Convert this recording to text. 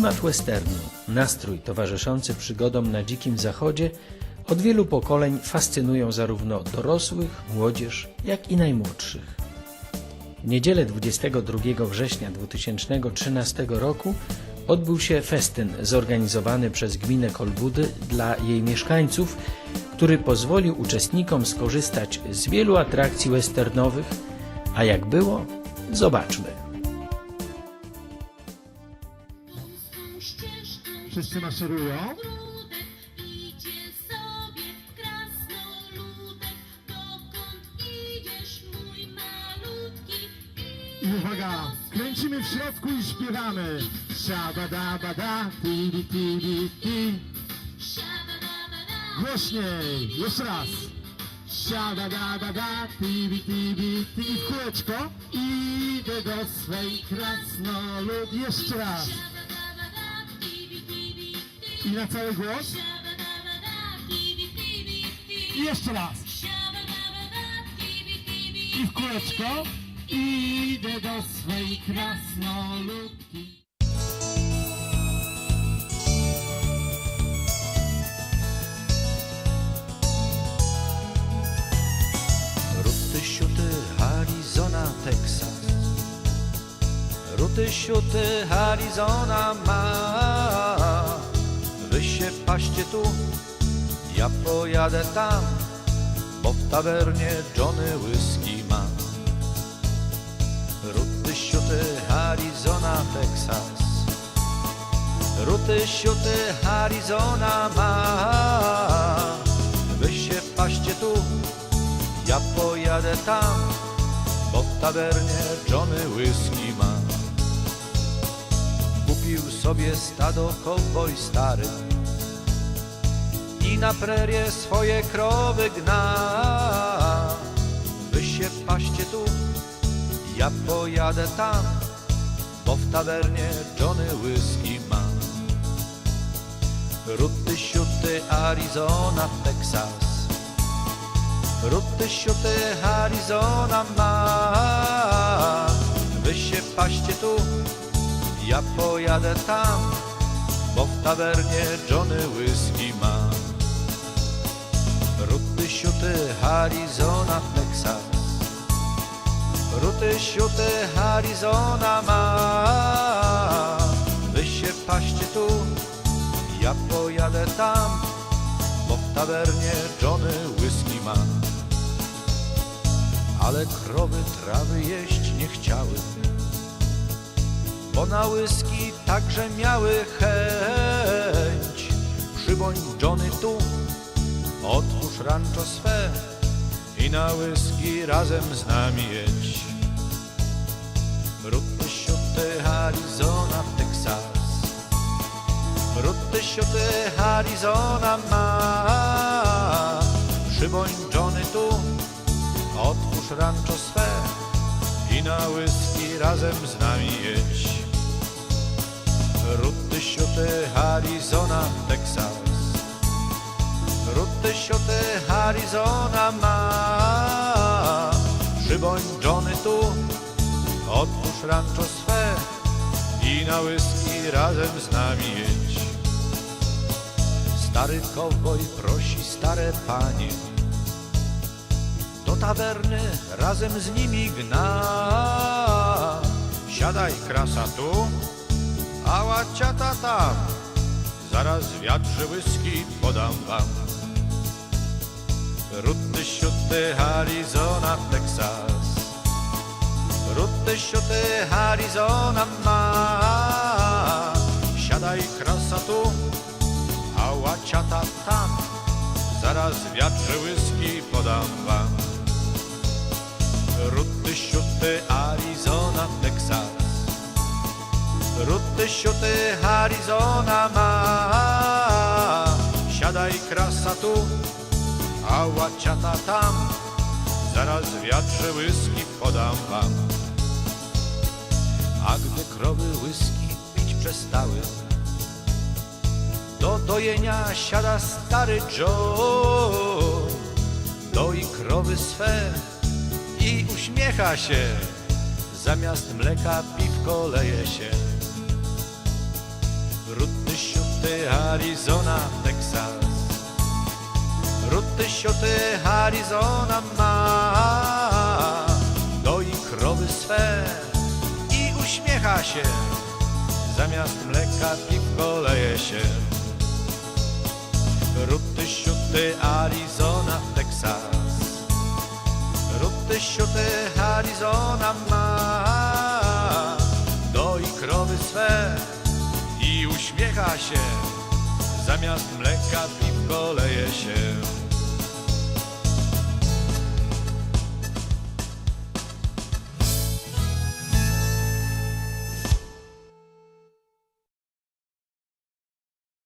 Klimat westernu, nastrój towarzyszący przygodom na dzikim zachodzie od wielu pokoleń fascynują zarówno dorosłych, młodzież, jak i najmłodszych. W niedzielę 22 września 2013 roku odbył się festyn zorganizowany przez gminę Kolbudy dla jej mieszkańców, który pozwolił uczestnikom skorzystać z wielu atrakcji westernowych, a jak było, zobaczmy. Wszyscy maszerują. I uwaga, kręcimy w środku i śpiewamy. Siabadabada, tibi tibi ti. Głośniej, jeszcze raz. Siabadabada, tibi tibi ti. I w kółeczko. Idę do swej krasnolud. Jeszcze raz. I na cały głos. I jeszcze raz. I w kółeczko. Idę do swej krasnoludki. Ruty, siuty, Arizona, Texas. Ruty, siuty, Arizona ma. Wy się paście tu, ja pojadę tam, bo w tawernie Johnny whisky ma. Ruty, siuty, Arizona, Texas. Ruty, siuty, Arizona ma. Wy się paście tu, ja pojadę tam, bo w tawernie Johnny whisky ma. Kupił sobie stado cowboy stary i na prerię swoje krowy gna. Wy się paście tu, ja pojadę tam, bo w tawernie Johnny whisky ma. Ruty, siuty, Arizona, Texas. Ruty, siuty, Arizona ma. Wy się paście tu, ja pojadę tam, bo w tawernie Johnny whisky ma. Siuty, Arizona, Texas. Ruty, siuty, Arizona ma. Wy się paście tu, ja pojadę tam, bo w tawernie Johnny whisky ma. Ale krowy trawy jeść nie chciały, bo na whisky także miały chęć. Przybądź Johnny tu, otwórz rancho swe i na whisky razem z nami jedź. Ruty, siuty, Arizona, Texas. Ruty, siuty, Arizona ma. Przybądź Johnny tu, otwórz rancho swe i na whisky razem z nami jedź. Ruty, siuty, Arizona, Texas. Ruty, siuty, Arizona ma. Przybądź Johnny tu, otwórz rancho swe i na whisky razem z nami jedź. Stary kowboj prosi stare panie, do tawerny razem z nimi gna. Siadaj krasa tu, a łaciata tam, zaraz wiatrze whisky podam wam. Ruty, siuty, Arizona, Texas. Ruty, siuty, Arizona ma. Siadaj krasa tu, a łaciata tam. Zaraz wiatrze whisky podam wam. Ruty, siuty, Arizona, Texas. Ruty, siuty, Arizona ma. Siadaj krasa tu, a tam. Zaraz wiatrze whisky podam wam. A gdy krowy whisky pić przestały, do dojenia siada stary Joe. Doi krowy swe i uśmiecha się, zamiast mleka piwko leje się. Ruty, siuty, Arizona, Texas. Ruty, siuty, Arizona ma. Doi krowy swe i uśmiecha się. Zamiast mleka piwko leje się. Ruty, siuty, Arizona, Texas. Ruty, siuty, Arizona ma. Doi krowy swe i uśmiecha się. Zamiast mleka piwko leje się.